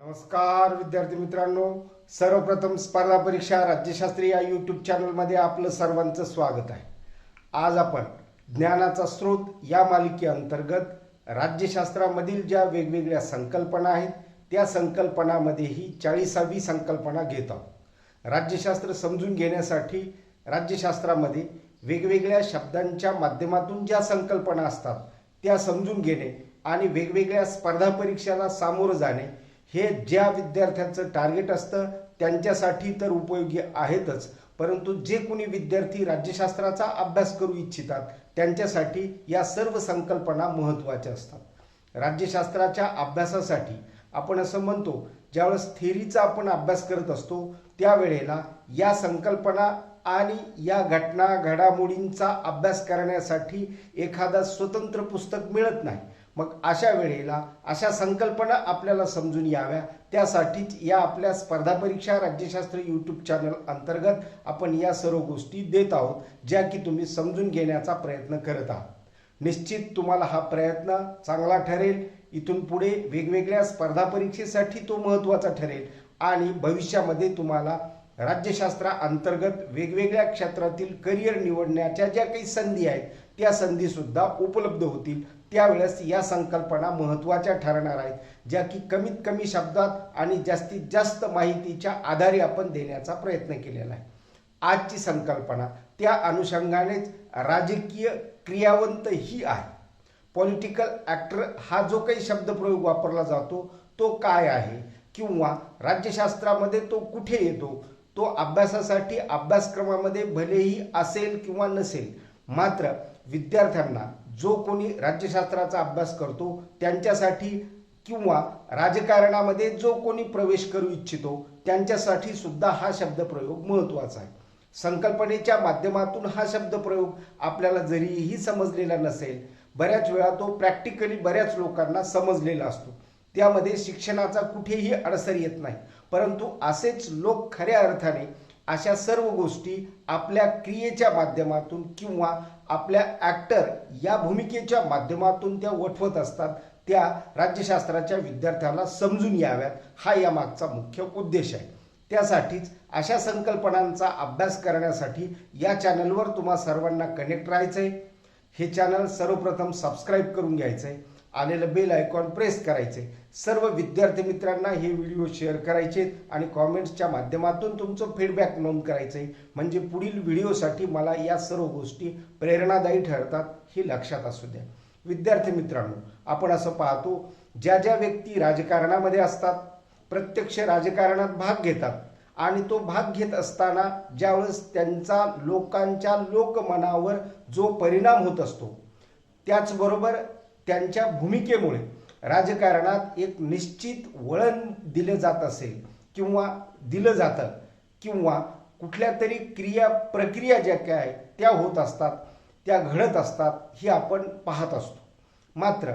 नमस्कार विद्यार्थी मित्रांनो. सर्वप्रथम स्पर्धा परीक्षा राज्यशास्त्री या यूट्यूब चॅनलमध्ये आपलं सर्वांचं स्वागत आहे. आज आपण ज्ञानाचा स्रोत या मालिकेअंतर्गत राज्यशास्त्रामधील ज्या वेगवेगळ्या संकल्पना आहेत त्या संकल्पनामध्येही चाळीसावी संकल्पना घेत आहोत. राज्यशास्त्र समजून घेण्यासाठी राज्यशास्त्रामध्ये वेगवेगळ्या शब्दांच्या माध्यमातून ज्या संकल्पना असतात त्या समजून घेणे आणि वेगवेगळ्या स्पर्धा परीक्षाला सामोरं जाणे हे ज्या विद्यार्थ्यांचं टार्गेट असतं त्यांच्यासाठी तर उपयोगी आहेतच. परंतु जे कोणी विद्यार्थी राज्यशास्त्राचा अभ्यास करू इच्छितात त्यांच्यासाठी या सर्व संकल्पना महत्त्वाच्या असतात. राज्यशास्त्राच्या अभ्यासासाठी आपण असं म्हणतो ज्यावेळेस थेरीचा आपण अभ्यास करत असतो त्यावेळेला या संकल्पना आणि या घटना घडामोडींचा अभ्यास करण्यासाठी एखादा स्वतंत्र पुस्तक मिळत नाही. मग अशा वेळेला अशा संकल्पना आपल्याला समजून याव्या. त्यासाठीच या आपल्या स्पर्धा परीक्षा राज्यशास्त्र यूट्यूब चॅनल अंतर्गत आपण या सर्व गोष्टी देत आहोत ज्या की तुम्ही समजून घेण्याचा प्रयत्न करत आहात. निश्चित तुम्हाला हा प्रयत्न चांगला ठरेल. इथून पुढे वेगवेगळ्या स्पर्धा परीक्षेसाठी तो महत्त्वाचा ठरेल. आणि भविष्यामध्ये तुम्हाला राज्यशास्त्रा अंतर्गत वेगवेगळ्या क्षेत्रातील करिअर निवडण्याच्या ज्या काही संधी आहेत त्या संधीसुद्धा उपलब्ध होतील. त्यावेळेस या संकल्पना महत्त्वाच्या ठरणार आहेत ज्या की कमीत कमी शब्दात आणि जास्तीत जास्त माहितीच्या आधारे आपण देण्याचा प्रयत्न केलेला आहे. आजची संकल्पना त्या अनुषंगानेच राजकीय क्रियावंत ही आहे. पॉलिटिकल ॲक्टर हा जो काही शब्दप्रयोग वापरला जातो तो काय आहे किंवा राज्यशास्त्रामध्ये तो कुठे येतो तो अभ्यासासाठी अभ्यासक्रमामध्ये भलेही असेल किंवा नसेल मात्र विद्यार्थ्यांना जो कोणी राज्यशास्त्राचा अभ्यास करतो त्यांच्यासाठी किंवा राजकारणामध्ये जो कोणी प्रवेश करू इच्छितो त्यांच्यासाठी सुद्धा हा शब्दप्रयोग महत्त्वाचा आहे. संकल्पनेच्या माध्यमातून हा शब्दप्रयोग आपल्याला जरीही समजलेला नसेल बऱ्याच वेळा तो प्रॅक्टिकली बऱ्याच लोकांना समजलेला असतो. त्यामध्ये शिक्षणाचा कुठेही अडसर येत नाही. परंतु असेच लोक खऱ्या अर्थाने अशा सर्व गोष्टी आपल्या क्रियेच्या माध्यमातून किंवा आपल्या ॲक्टर या भूमिकेच्या माध्यमातून त्या वठवत असतात त्या राज्यशास्त्राच्या विद्यार्थ्याला समजून याव्यात हा यामागचा मुख्य उद्देश आहे. त्यासाठीच अशा संकल्पनांचा अभ्यास करण्यासाठी या चॅनलवर तुम्हा सर्वांना कनेक्ट राहायचं आहे हे चॅनल सर्वप्रथम सबस्क्राईब करून घ्यायचं आहे आलेलं बेल आयकॉन प्रेस करायचे सर्व विद्यार्थी मित्रांना हे व्हिडिओ शेअर करायचे आणि कॉमेंट्सच्या माध्यमातून तुमचं फीडबॅक नोंद करायचं आहे म्हणजे पुढील व्हिडिओसाठी मला या सर्व गोष्टी प्रेरणादायी ठरतात हे लक्षात असू द्या. विद्यार्थी मित्रांनो आपण असं पाहतो ज्या ज्या व्यक्ती राजकारणामध्ये असतात प्रत्यक्ष राजकारणात भाग घेतात आणि तो भाग घेत असताना ज्यावेळेस त्यांचा लोकांच्या लोकमनावर जो परिणाम होत असतो त्याचबरोबर त्यांच्या भूमिकेमुळे राजकारणात एक निश्चित वळण दिलं जात असेल किंवा दिलं जातं किंवा कुठल्या तरी क्रिया प्रक्रिया ज्या काय आहेत त्या होत असतात त्या घडत असतात ही आपण पाहत असतो. मात्र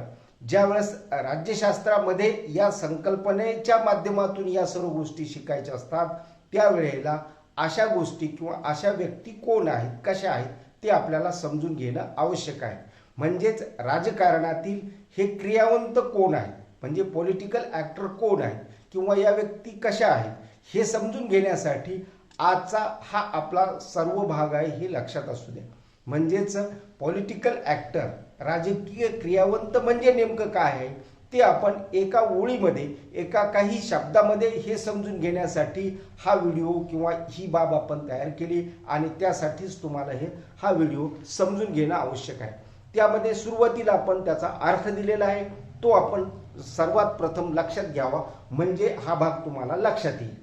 ज्यावेळेस राज्यशास्त्रामध्ये या संकल्पनेच्या माध्यमातून या सर्व गोष्टी शिकायच्या असतात त्यावेळेला अशा गोष्टी किंवा अशा व्यक्ती कोण आहेत कशा आहेत ते आपल्याला समजून घेणं आवश्यक आहे. म्हणजेच राजकारणातील हे क्रियावंत कोण आहे म्हणजे पॉलिटिकल ॲक्टर कोण आहे किंवा या व्यक्ती कशा आहेत? हे समजून घेण्यासाठी आजचा हा आपला सर्व भाग आहे हे लक्षात असू द्या. म्हणजेच पॉलिटिकल ॲक्टर राजकीय क्रियावंत म्हणजे नेमकं काय आहे? ते आपण एका ओळीमध्ये एका काही शब्दामध्ये हे समजून घेण्यासाठी हा व्हिडिओ किंवा ही बाब आपण तयार केली आणि त्यासाठीच तुम्हाला हे हा व्हिडिओ समजून घेणं आवश्यक आहे. त्यामध्ये सुरुवातीला आपण त्याचा अर्थ दिलेला आहे. तो आपण सर्वात प्रथम लक्षात घ्यावा. म्हणजे हा भाग तुम्हाला लक्षात येईल.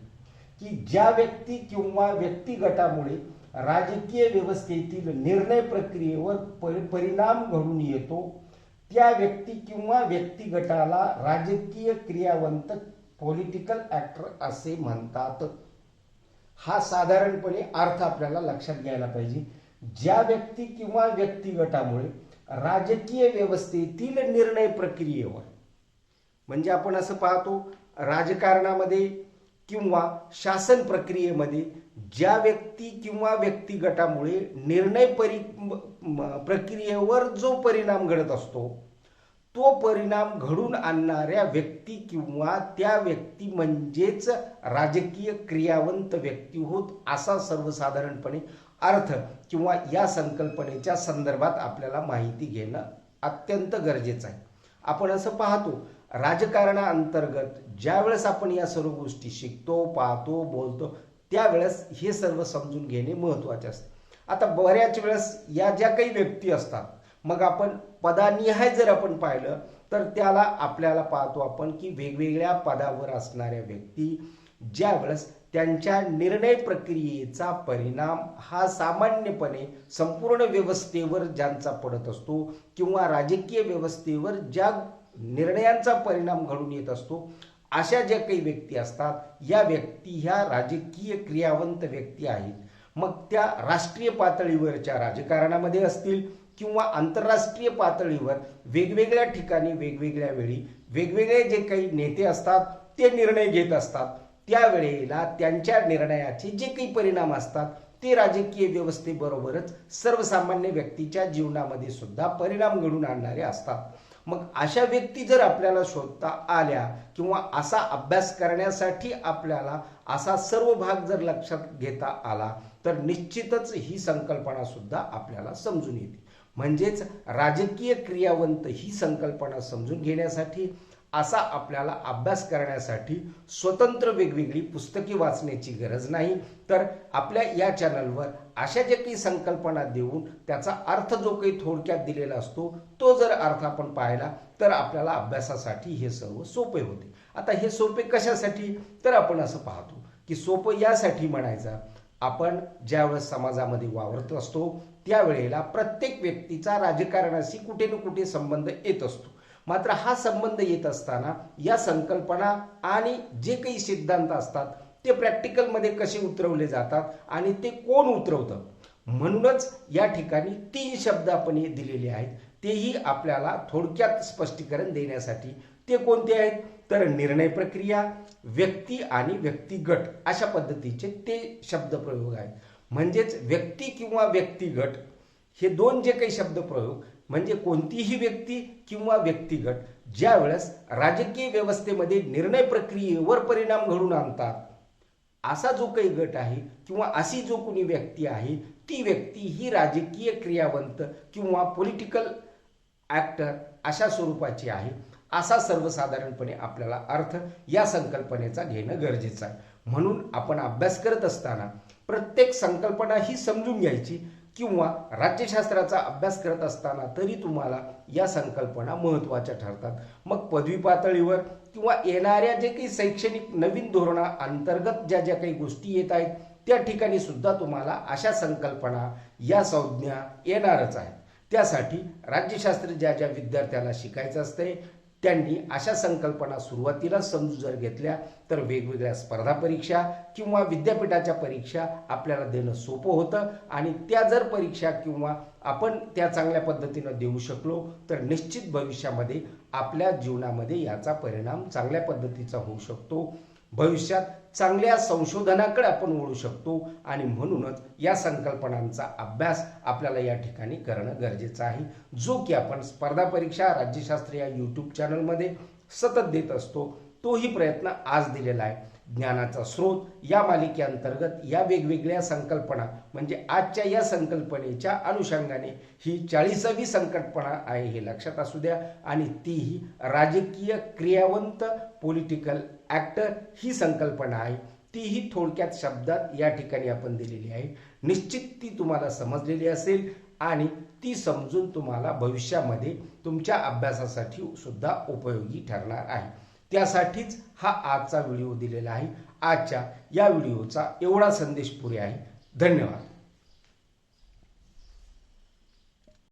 की ज्या व्यक्ती किंवा व्यक्तिगटामुळे राजकीय व्यवस्थेतील निर्णय प्रक्रियेवर परि परिणाम घडून येतो त्या व्यक्ती किंवा व्यक्तिगटाला राजकीय क्रियावंत पॉलिटिकल ॲक्टर असे म्हणतात. हा साधारणपणे अर्थ आपल्याला लक्षात घ्यायला पाहिजे. ज्या व्यक्ती किंवा व्यक्तिगटामुळे राजकीय व्यवस्थेतील निर्णय प्रक्रियेवर. म्हणजे आपण असं पाहतो राजकारणामध्ये किंवा शासन प्रक्रियेमध्ये ज्या व्यक्ती किंवा व्यक्तिगटामुळे निर्णय परि प्रक्रियेवर जो परिणाम घडत असतो तो परिणाम घडून आणणाऱ्या व्यक्ती किंवा त्या व्यक्ती म्हणजेच राजकीय क्रियावंत व्यक्ती होत असा सर्वसाधारणपणे अर्थ किंवा या संकल्पनेच्या संदर्भात आपल्याला माहिती घेणं अत्यंत गरजेचं आहे. आपण असं पाहतो राजकारणाअंतर्गत ज्यावेळेस आपण या सर्व गोष्टी शिकतो पाहतो बोलतो त्यावेळेस हे सर्व समजून घेणे महत्त्वाचे असते. आता बऱ्याच वेळेस या ज्या काही व्यक्ती असतात मग आपण पदानिहाय जर आपण पाहिलं तर त्याला आपल्याला पाहतो आपण की वेगवेगळ्या पदावर असणाऱ्या व्यक्ती ज्या वेळेस त्यांच्या निर्णय प्रक्रियेचा परिणाम हा सामान्यपणे संपूर्ण व्यवस्थेवर ज्यांचा पडत असतो किंवा राजकीय व्यवस्थेवर ज्या निर्णयांचा परिणाम घडून येत असतो अशा ज्या काही व्यक्ती असतात या व्यक्ती ह्या राजकीय क्रियावंत व्यक्ती आहेत. मग त्या राष्ट्रीय पातळीवरच्या राजकारणामध्ये असतील किंवा आंतरराष्ट्रीय पातळीवर वेगवेगळ्या ठिकाणी वेगवेगळ्या वेळी वेगवेगळे जे काही नेते असतात ते निर्णय घेत असतात. त्यावेळेला त्यांच्या निर्णयाचे जे काही परिणाम असतात ते राजकीय व्यवस्थेबरोबरच सर्वसामान्य व्यक्तीच्या जीवनामध्ये सुद्धा परिणाम घडून आणणारे असतात. मग अशा व्यक्ती जर आपल्याला शोधता आल्या किंवा असा अभ्यास करण्यासाठी आपल्याला असा सर्व भाग जर लक्षात घेता आला तर निश्चितच ही संकल्पना सुद्धा आपल्याला समजून येते. म्हणजेच राजकीय क्रियावंत ही संकल्पना समजून घेण्यासाठी असा आपल्याला अभ्यास करण्यासाठी स्वतंत्र वेगवेगळी पुस्तके वाचण्याची गरज नाही. तर आपल्या या चॅनलवर अशा ज्या काही संकल्पना देऊन त्याचा अर्थ जो काही थोडक्यात दिलेला असतो तो जर अर्थ आपण पाहिला तर आपल्याला अभ्यासासाठी हे सर्व सोपे होते. आता हे सोपे कशासाठी? तर आपण असं पाहतो की सोपं यासाठी म्हणायचं आपण ज्यावेळेस समाजामध्ये वावरत असतो त्यावेळेला प्रत्येक व्यक्तीचा राजकारणाशी कुठे ना कुठे संबंध येत असतो. मात्र हा संबंध येत असताना या संकल्पना आणि जे काही सिद्धांत असतात ते प्रॅक्टिकलमध्ये कसे उतरवले जातात आणि ते कोण उतरवतं? म्हणूनच या ठिकाणी तीन शब्द आपण हे दिलेले आहेत. तेही आपल्याला थोडक्यात स्पष्टीकरण देण्यासाठी. ते कोणते आहेत? तर निर्णय प्रक्रिया व्यक्ती आणि व्यक्तिगट अशा पद्धतीचे ते शब्दप्रयोग आहेत. म्हणजेच व्यक्ती किंवा व्यक्तिगट हे दोन जे काही शब्दप्रयोग म्हणजे कोणतीही व्यक्ती किंवा व्यक्तिगट ज्या वेळेस राजकीय व्यवस्थेमध्ये निर्णय प्रक्रियेवर परिणाम घडून आणतात असा जो काही गट आहे किंवा अशी जो कोणी व्यक्ती आहे ती व्यक्ती ही राजकीय क्रियावंत किंवा पॉलिटिकल ॲक्टर अशा स्वरूपाची आहे असा सर्वसाधारणपणे आपल्याला अर्थ या संकल्पनेचा घेणं गरजेचं आहे. म्हणून आपण अभ्यास करत असताना प्रत्येक संकल्पना ही समजून घ्यायची किंवा राज्यशास्त्राचा अभ्यास करत असताना तरी तुम्हाला या संकल्पना महत्त्वाच्या ठरतात. मग पदवी पातळीवर किंवा येणाऱ्या जे काही शैक्षणिक नवीन धोरणा अंतर्गत ज्या ज्या काही गोष्टी येत आहेत त्या ठिकाणी सुद्धा तुम्हाला अशा संकल्पना या संज्ञा येणारच आहेत. त्यासाठी राज्यशास्त्र ज्या ज्या विद्यार्थ्याला शिकायचं असते त्यांनी अशा संकल्पना सुरुवातीला समजू जर घेतल्या तर वेगवेगळ्या स्पर्धा परीक्षा किंवा विद्यापीठाच्या परीक्षा आपल्याला देणं सोपं होतं आणि त्या जर परीक्षा किंवा आपण त्या चांगल्या पद्धतीनं देऊ शकलो तर निश्चित भविष्यामध्ये आपल्या जीवनामध्ये याचा परिणाम चांगल्या पद्धतीचा होऊ शकतो. भविष्यात चांगल्या संशोधनाकडे आपण वळू शकतो. आणि म्हणूनच या संकल्पनांचा अभ्यास आपल्याला या ठिकाणी करणं गरजेचं आहे. जो की आपण स्पर्धा परीक्षा राज्यशास्त्र या यूट्यूब चॅनलमध्ये सतत देत असतो तोही प्रयत्न आज दिलेला आहे. ज्ञानाचा स्रोत या मालिकेअंतर्गत या वेगवेगळ्या संकल्पना म्हणजे आजच्या या संकल्पनेच्या अनुषंगाने ही चाळीसावी संकल्पना आहे हे लक्षात असू द्या. आणि तीही राजकीय क्रियावंत पॉलिटिकल ॲक्टर ही संकल्पना आहे. तीही थोडक्यात शब्दात या ठिकाणी आपण दिलेली आहे. निश्चित ती तुम्हाला समजलेली असेल आणि ती समजून तुम्हाला भविष्यामध्ये तुमच्या अभ्यासासाठी सुद्धा उपयोगी ठरणार आहे. त्यासाठीच हा आजचा व्हिडिओ दिलेला आहे. आजच्या या व्हिडिओचा एवढा संदेश पुरे आहे. धन्यवाद.